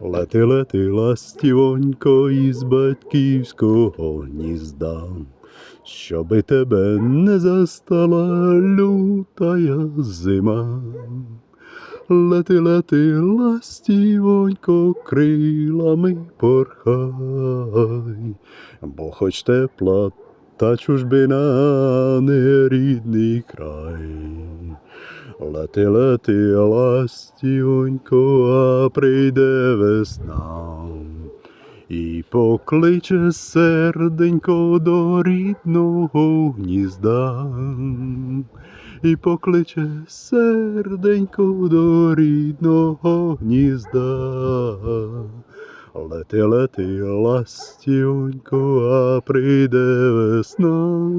Лети, лети, ластівонько із батьківського гнізда, щоби тебе не застала лютая зима. Лети, лети, ластівонько, крилами порхай, бо хоч тепла та чужбина не рідний край. Лети, лети, ластівонько, а прийде весна. І покличе серденько до рідного гнізда. І покличе серденько до рідного гнізда. Лети, лети, ластівонько, а прийде весна.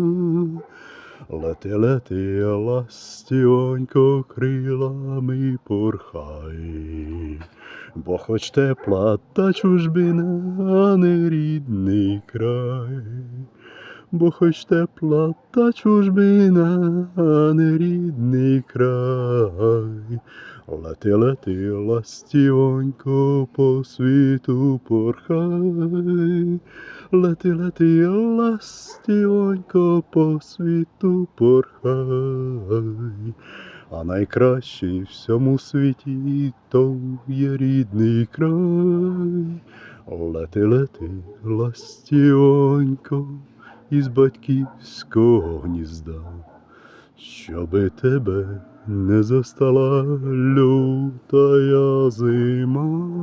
Лети, лети, ластівонько, крилами порхай, бо хоч тепла та чужбина, а не рідний край, бо хоч тепла та чужбина, а не рідний край. Лети, лети, ластівонько, по світу порхай. Лети, лети, ластівонько, по світу порхай. А найкращий в всьому світі то є рідний край. Лети, лети, ластівонько, із батьківського гнізда, щоби тебе не застала лютая зима.